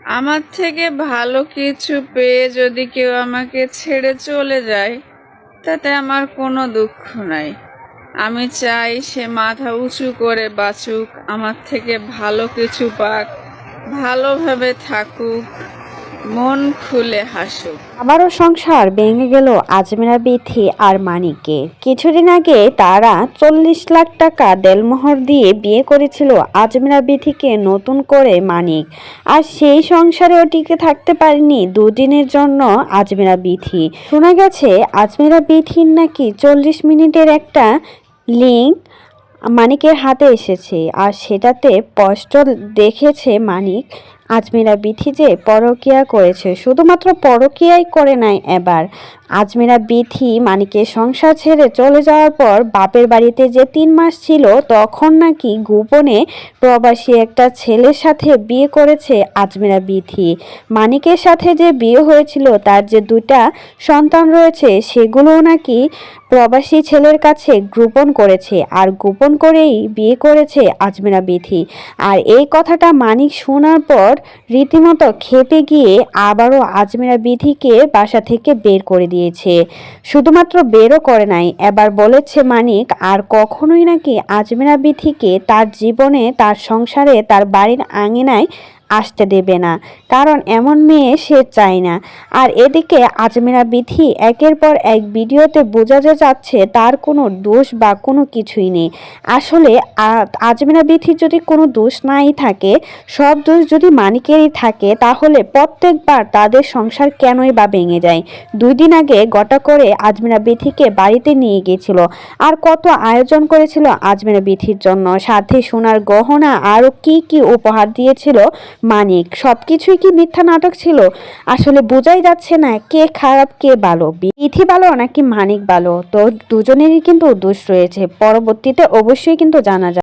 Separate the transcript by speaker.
Speaker 1: আমার থেকে ভালো কিছু পেয়ে যদি কেউ আমাকে ছেড়ে চলে যায়, তাতে আমার কোনো দুঃখ নাই। আমি চাই সে মাথা উঁচু করে বাঁচুক, আমার থেকে ভালো কিছু পাক, ভালোভাবে থাকুক। মন খুলে হাসুক
Speaker 2: আবারও সংসার ভেঙে গেল আজমেরা বিথি আর মানিককে। কিছুদিন আগে তারা চল্লিশ লাখ টাকা দেলমোহর দিয়ে বিয়ে করেছিল আজমেরা বিথিকে নতুন করে মানিক। আর সেই সংসারেও টিকে থাকতে পারেনি দুদিনের জন্য আজমেরা বিথি। শোনা গেছে আজমেরা বিথির নাকি চল্লিশ মিনিটের একটা লিঙ্ক মানিকের হাতে এসেছে, আর সেটাতে স্পষ্ট দেখেছে মানিক আজমিরা বিথি যে পরকিয়া করেছে শুধুমাত্র পরকিয়াই করে নাই এবার। আজমিরা বিথি মানিকের সংসার ছেড়ে চলে যাওয়ার পর বাপের বাড়িতে যে তিন মাস ছিল, তখন নাকি গোপনে প্রবাসী একটা ছেলের সাথে বিয়ে করেছে আজমিরা বিথি। মানিকের সাথে যে বিয়ে হয়েছিল, তার যে দুটা সন্তান রয়েছে, সেগুলোও নাকি প্রবাসী ছেলের কাছে গোপন করেছে আর গোপন করেই বিয়ে করেছে আজমিরা বিথি। আর এই কথাটা মানিক শোনার পর রীতিমতো খেপে গিয়ে আবারও আজমিরা বিথিকে বাসা থেকে বের করে দিয়েছে। শুধুমাত্র বেরও করে নাই, এবার বলেছে মানিক, আর কখনোই নাকি আজমেরা বিথিকে তার জীবনে, তার সংসারে, তার বাড়ির আঙিনায় আসতে দেবে না, কারণ এমন মেয়ে সে চায় না। আর এদিকে আজমিরা বিধি একের পর এক ভিডিওতে বোঝা যা যাচ্ছে তার কোনো দোষ বা কোনো কিছুই নেই। আসলে আজমিরা বিথির যদি কোনো দোষ নাই থাকে, সব দোষ যদি মানিকেরই থাকে, তাহলে প্রত্যেকবার তাদের সংসার কেনই বা ভেঙে যায়? দুই দিন আগে গটা করে আজমিরা বিথিকে বাড়িতে নিয়ে গিয়েছিল, আর কত আয়োজন করেছিল আজমিরা বিথির জন্য। সাথে সোনার গহনা আরও কি কি উপহার দিয়েছিল মানিক সব কিছুই কি মিথ্যা নাটক ছিল? আসলে বোঝাই যাচ্ছে না কে খারাপ, কে ভালো। বিথি ভালো নাকি মানিক ভালো? তো দুজনেরই কিন্তু দোষ রয়েছে। পরবর্তীতে অবশ্যই কিন্তু জানা যাবে।